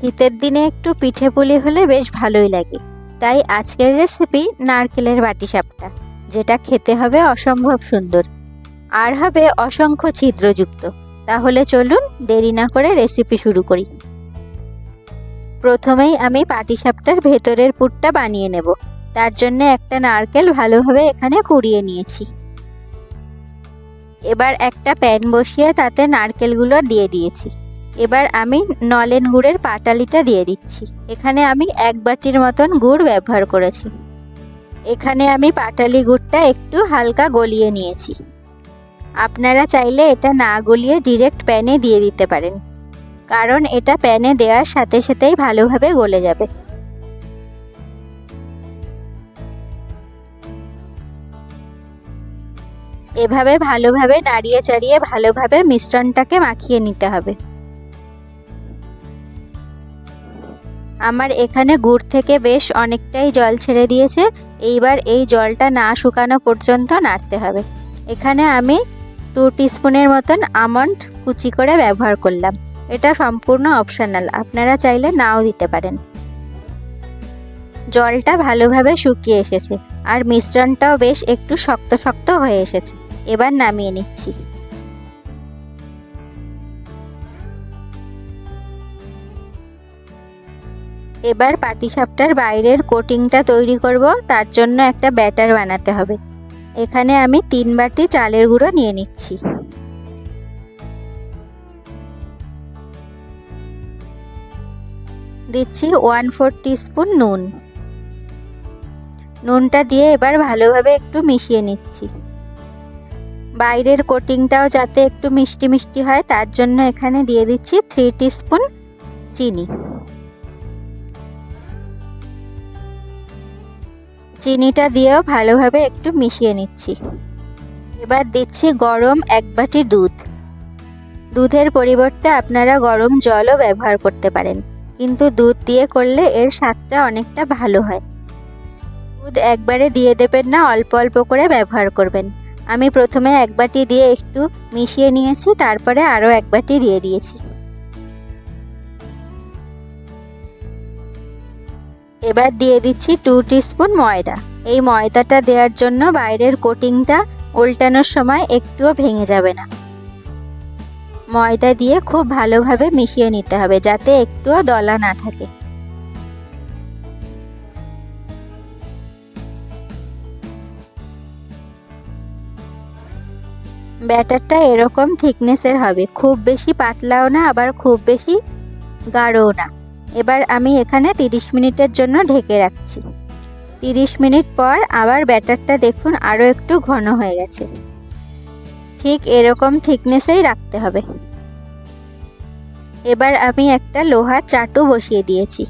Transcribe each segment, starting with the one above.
শীতের দিনে একটু পিঠে পুলি হলে বেশ ভালোই লাগে। তাই আজকের রেসিপি নারকেলের বাটিসাপটা যেটা খেতে হবে অসম্ভব সুন্দর। আর হবে অসংখ্য ছিদ্রযুক্ত। তাহলে চলুন দেরি না করে রেসিপি শুরু করি। প্রথমেই আমি পাটিসাপটার ভেতরের পুরটা বানিয়ে নেব। তার জন্য একটা নারকেল ভালোভাবে এখানে কুড়িয়ে নিয়েছি। এবার একটা প্যান বসিয়ে তাতে নারকেলগুলো দিয়ে দিয়েছি। এবার আমি নলেন গুড়ের পাটালিটা দিয়ে দিচ্ছি। এখানে আমি এক বাটির মতন গুড় ব্যবহার করেছি। এখানে আমি পাটালি গুড়টা একটু হালকা গলিয়ে নিয়েছি। আপনারা চাইলে এটা না গলিয়ে ডিরেক্ট প্যানে দিয়ে দিতে পারেন। কারণ এটা প্যানে দেওয়ার সাথে সাথেই ভালোভাবে গলে যাবে। এভাবে ভালোভাবে নাড়িয়ে চাড়িয়ে ভালোভাবে মিশ্রণটাকে মাখিয়ে নিতে হবে। আমার এখানে গুড় থেকে বেশ অনেকটাই জল ছেড়ে দিয়েছে, এইবার এই জলটা না শুকানো পর্যন্ত নাড়তে হবে। এখানে আমি টু টিস্পুনের মতন আমন্ড কুচি করে ব্যবহার করলাম। এটা সম্পূর্ণ অপশনাল আপনারা চাইলে নাও দিতে পারেন। জলটা ভালোভাবে শুকিয়ে এসেছে, আর মিশ্রণটাও বেশ একটু শক্ত শক্ত হয়ে এসেছে। এবার নামিয়ে নিচ্ছি। এবার পাটিসাপটার বাইরের কোটিংটা তৈরি করব, তার জন্য একটা ব্যাটার বানাতে হবে। এখানে আমি তিন বাটি চালের গুঁড়ো নিয়ে নিচ্ছি। দিচ্ছি ওয়ান ফোর স্পুন নুন। নুনটা দিয়ে এবার ভালোভাবে একটু মিশিয়ে নিচ্ছি। বাইরের কোটিংটাও যাতে একটু মিষ্টি মিষ্টি হয়, তার জন্য এখানে দিয়ে দিচ্ছি থ্রি স্পুন চিনি। চিনিটা দিয়েও ভালোভাবে একটু মিশিয়ে নিচ্ছি। এবার দিচ্ছি গরম এক বাটি দুধ। দুধের পরিবর্তে আপনারা গরম জলও ব্যবহার করতে পারেন, কিন্তু দুধ দিয়ে করলে এর স্বাদটা অনেকটা ভালো হয়। দুধ একবারে দিয়ে দেবেন না, অল্প অল্প করে ব্যবহার করবেন। আমি প্রথমে এক বাটি দিয়ে একটু মিশিয়ে নিয়েছি, তারপরে আরও এক বাটি দিয়ে দিয়েছি। এবার দিয়ে দিচ্ছি টু স্পুন ময়দা। এই ময়দাটা দেওয়ার জন্য বাইরের কোটিংটা উল্টানোর সময় একটুও ভেঙে যাবে না। ময়দা দিয়ে খুব ভালোভাবে মিশিয়ে নিতে হবে যাতে একটুও দলা না থাকে। ব্যাটারটা এরকম থিকনেসের হবে। খুব বেশি পাতলাও না, আবার খুব বেশি গাঢ়ও না। এবার আমি এখানে 30 মিনিটের জন্য ঢেকে রাখছি। 30 মিনিট পর আবার ব্যাটারটা দেখুন আরও একটু ঘন হয়ে গেছে। ঠিক এরকম থিকনেসেই রাখতে হবে। এবার আমি একটা লোহার চাটু বসিয়ে দিয়েছি।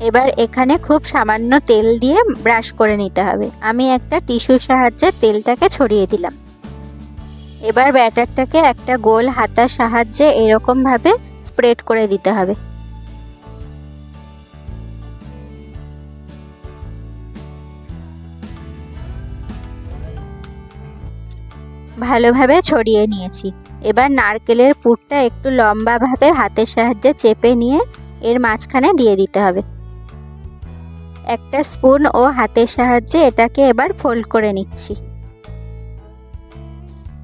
এবার এখানে খুব সামান্য তেল দিয়ে ব্রাশ করে নিতে হবে। আমি একটা টিস্যুর সাহায্যে তেলটাকে ছড়িয়ে দিলাম। এবার ব্যাটারটাকে একটা গোল হাতার সাহায্যে এরকমভাবে স্প্রেড করে দিতে হবে। ভালোভাবে ছড়িয়ে নিয়েছি। এবার নারকেলের পুরটা একটু লম্বাভাবে হাতের সাহায্যে চেপে নিয়ে এর মাঝখানে দিয়ে দিতে হবে। একটা স্পুন ও হাতের সাহায্যে এটাকে এবার ফোল্ড করে নিচ্ছি।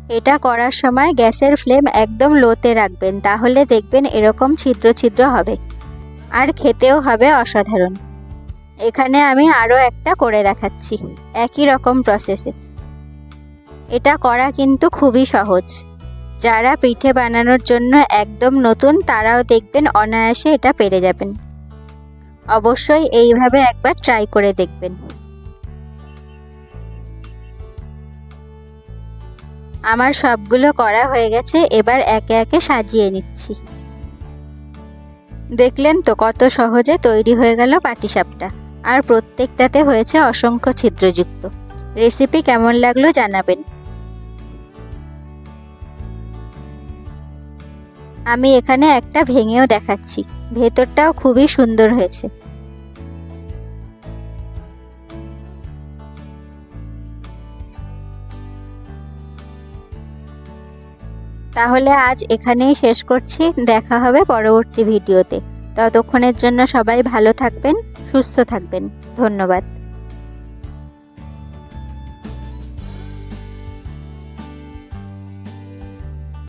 এটা করার সময় গ্যাসের ফ্লেম একদম লোতে রাখবেন, তাহলে দেখবেন এরকম ছিদ্র ছিদ্র হবে। আর খেতেও হবে অসাধারণ। এখানে আমি আরও একটা করে দেখাচ্ছি, একই রকম প্রসেসে এটা করা কিন্তু খুবই সহজ। যারা পিঠে বানানোর জন্য একদম নতুন, তারাও দেখবেন অনায়াসে এটা পেরে যাবেন। অবশ্যই এইভাবে একবার ট্রাই করে দেখবেন। আমার সবগুলো করা হয়ে গেছে, এবার একে একে সাজিয়ে নিচ্ছি। দেখলেন তো কত সহজে তৈরি হয়ে গেল পাটিসাপটা। আর প্রত্যেকটাতে হয়েছে অসংখ্য ছিদ্রযুক্ত। রেসিপি কেমন লাগল জানাবেন। আমি এখানে একটা ভেঙেও দেখাচ্ছি। ভেতরটাও খুবই সুন্দর হয়েছে। তাহলে আজ এখানেই শেষ করছি। দেখা হবে পরবর্তী ভিডিওতে। ততক্ষণের জন্য সবাই ভালো থাকবেন, সুস্থ থাকবেন। ধন্যবাদ।